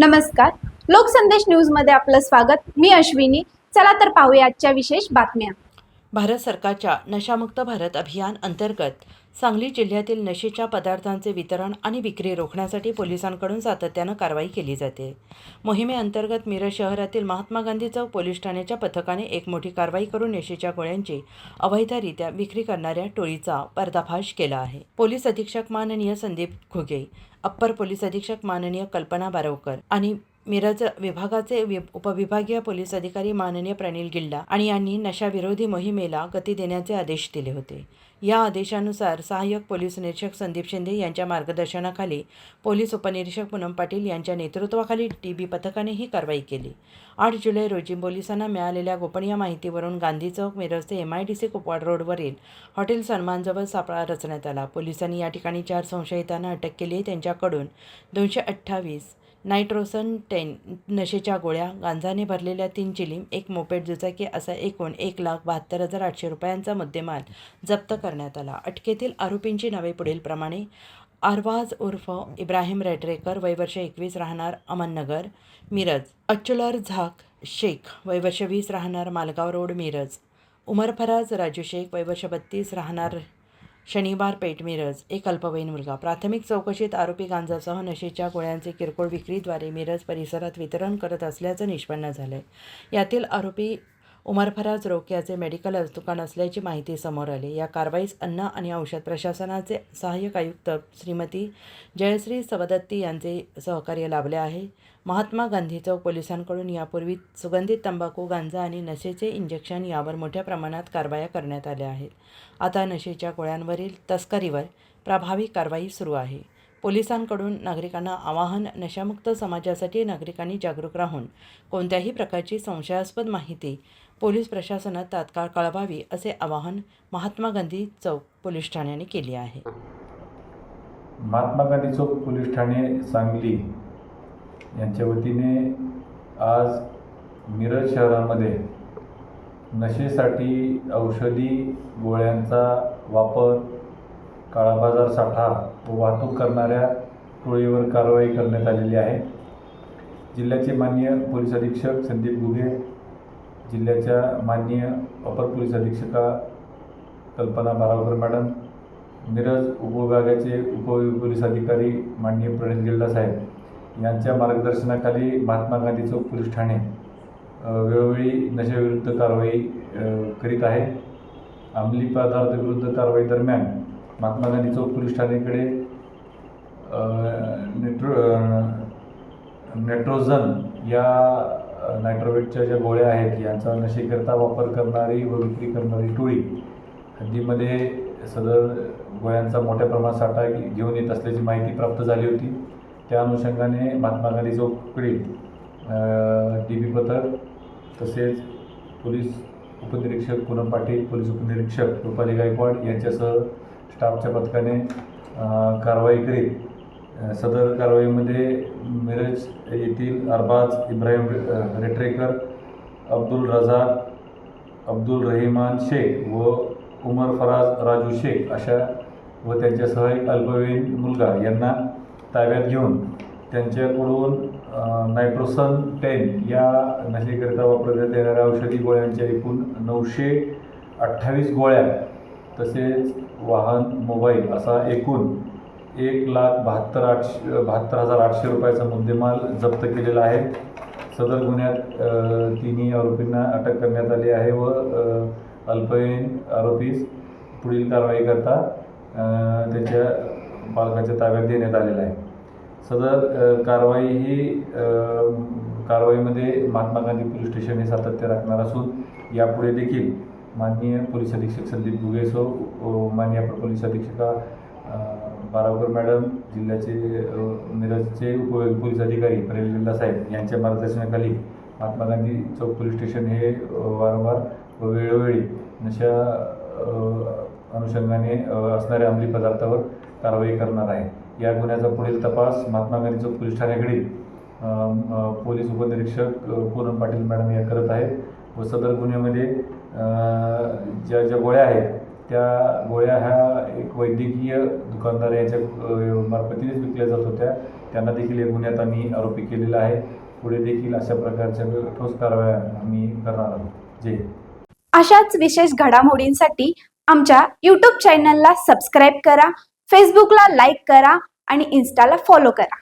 नमस्कार. लोकसंदेश न्यूजमध्ये आपलं स्वागत. मी अश्विनी. चला तर पाहूया आजच्या विशेष बातम्या. भारत सरकारच्या नशामुक्त भारत अभियान अंतर्गत सांगली जिल्ह्यातील नशेच्या पदार्थांचे वितरण आणि विक्री रोखण्यासाठी पोलिसांकडून सातत्यानं कारवाई केली जाते. मोहिमेअंतर्गत मिरज शहरातील महात्मा गांधी चौक पोलीस ठाण्याच्या पथकाने एक मोठी कारवाई करून नशेच्या गोळ्यांची अवैधरित्या विक्री करणाऱ्या टोळीचा पर्दाफाश केला आहे. पोलीस अधीक्षक माननीय संदीप घुगे अप्पर पोलीस अधीक्षक माननीय कल्पना बारवकर आणि मिरज विभागाचे वि उपविभागीय पोलीस अधिकारी माननीय प्रणील गिल्डा आणि यांनी नशाविरोधी मोहिमेला गती देण्याचे आदेश दिले होते. या आदेशानुसार सहाय्यक पोलीस निरीक्षक संदीप शिंदे यांच्या मार्गदर्शनाखाली पोलीस उपनिरीक्षक पूनम पाटील यांच्या नेतृत्वाखाली टी बी पथकाने ही कारवाई केली. आठ जुलै रोजी पोलिसांना मिळालेल्या गोपनीय माहितीवरून गांधी चौक मिरज ते M I D C Kupwad रोडवरील हॉटेल सन्मानजवळ सापळा रचण्यात आला. पोलिसांनी या ठिकाणी चार संशयितांना अटक केली. त्यांच्याकडून दोनशे अठ्ठावीस नायट्रोसन टेन नशेच्या गोळ्या गांजाने भरलेल्या तीन चिलीम एक मोपेट दुचाकी असा एकूण एक लाख बहात्तर हजार आठशे रुपयांचा मुद्देमाल जप्त करण्यात आला. अटकेतील आरोपींची नावे पुढीलप्रमाणे आरवाज उर्फ इब्राहिम रेडरेकर वयवर्ष एकवीस राहणार अमननगर मिरज अच्युलर झाक शेख वयवर्ष वीस राहणार मालगाव रोड मिरज उमर फराज राजू शेख वयवर्ष बत्तीस राहणार शनिवार पेठ मिरज एक अल्पवयीन मुलगा. प्राथमिक चौकशीत आरोपी गांजासह नशेच्या गोळ्यांचे किरकोळ विक्रीद्वारे मिरज परिसरात वितरण करत असल्याचं निष्पन्न झालंय. यातील आरोपी उमर फराज रोक्याचे मेडिकल दुकान असल्याची माहिती समोर आली. या कारवाईस अन्न आणि औषध प्रशासनाचे सहाय्यक आयुक्त श्रीमती जयश्री सवदत्ती यांचे सहकार्य लाभले आहे. महात्मा गांधी चौक पोलिसांकडून यापूर्वी सुगंधित तंबाखू गांजा आणि नशेचे इंजेक्शन यावर मोठ्या प्रमाणात कारवाया करण्यात आल्या आहेत. आता नशेच्या गोळ्यांवरील तस्करीवर प्रभावी कारवाई सुरू आहे. पोलिसांकडून नागरिकांना आवाहन नशामुक्त समाजासाठी नागरिकांनी जागरूक राहून कोणत्याही प्रकारची संशयास्पद माहिती पोलीस प्रशासनात तात्काळ कळवावी असे आवाहन महात्मा गांधी चौक पोलीस ठाण्याने केले आहे. महात्मा गांधी चौक पोलीस ठाणे सांगली यांच्या वतीने आज मिरज शहरामध्ये नशेसाठी औषधी गोळ्यांचा वापर काळाबाजार साठा व वाहतूक करणाऱ्या टोळीवर कारवाई करण्यात आलेली आहे. जिल्ह्याचे माननीय पोलीस अधीक्षक संदीप गुगे जिल्ह्याच्या माननीय अपर पोलीस अधीक्षका कल्पना बारावकर मॅडम मिरज उपविभागाचे उपपोलीस अधिकारी माननीय प्रणित गिल्डा साहेब यांच्या मार्गदर्शनाखाली महात्मा गांधी चौक पोलीस ठाणे वेळोवेळी नशेविरुद्ध कारवाई करीत आहे. अंमली पदार्थविरुद्ध कारवाई दरम्यान महात्मा गांधी चौक पोलीस ठाणेकडे नेट्रो नेट्रोझन या नायट्रोवेटच्या ज्या गोळ्या आहेत यांचा नशेकरता वापर करणारी व विक्री करणारी टोळी हद्दीमध्ये सदर गोळ्यांचा मोठ्या प्रमाणात साठा घेऊन येत असल्याची माहिती प्राप्त झाली होती. त्या अनुषंगाने महात्मा गांधी चौककडील डी बी पथक तसेच पोलीस उपनिरीक्षक पूनम पाटील पोलीस उपनिरीक्षक रुपाली गायकवाड यांच्यासह स्टाफच्या पथकाने कारवाई करीत सदर कारवाईमध्ये मिरज येथील अरबाज इब्राहिम रेट्रेकर रेटरेकर अब्दुल रझाक अब्दुल रहिमान शेख व उमर फराज राजू शेख अशा व त्यांच्यासह एक अल्पवयीन मुलगा यांना ताब्यात घेऊन त्यांच्याकडून नायट्रोसन टेन या नशेकरिता वापरण्यात येणाऱ्या औषधी गोळ्यांच्या एकूण नऊशे अठ्ठावीस गोळ्या तसेच वाहन मोबाईल असा एकूण एक लाख बहात्तर आठशे बहात्तर हजार आठशे रुपयाचा मुद्देमाल जप्त केलेला आहे. सदर गुन्ह्यात तिन्ही आरोपींना अटक करण्यात आली आहे व अल्पवयीन आरोपीस पुढील कारवाई करता त्याच्या पालकाच्या ताब्यात देण्यात आलेला आहे. सदर कारवाई ही कारवाईमध्ये महात्मा गांधी पोलीस स्टेशन हे सातत्य राखणार असून यापुढे देखील माननीय पोलीस अधीक्षक संदीप गुगेसो माननीय अपर पोलीस अधीक्षका अ, बारावकर मॅडम जिल्ह्याचे मिरजचे उप पोलीस अधिकारी परेल साहेब यांच्या मार्गदर्शनाखाली महात्मा गांधी चौक पोलीस स्टेशन हे वारंवार व वेळोवेळी नशा अनुषंगाने असणाऱ्या अंमली पदार्थावर कारवाई करणार आहे. या गुन्ह्याचा पुढील तपास महात्मा गांधी चौक पोलीस ठाण्याकडील पोलीस उपनिरीक्षक पूनम पाटील मॅडम या करत आहेत व सदर गुन्ह्यामध्ये ज्या ज्या गोळ्या आहेत त्या गोळ्या ह्या एक वैद्यकीय दुकानदार याच्या मार्फतीनेच विकल्या जात होत्या. त्यांना देखील या गुन्ह्यात आम्ही आरोपी केलेला आहे. पुढे देखील अशा प्रकारच्या ठोस कारवाया आम्ही करणार आहोत. जय अशाच विशेष घडामोडींसाठी आमच्या यूट्यूब चॅनलला सबस्क्राईब करा फेसबुकला लाईक करा आणि इन्स्टाला फॉलो करा.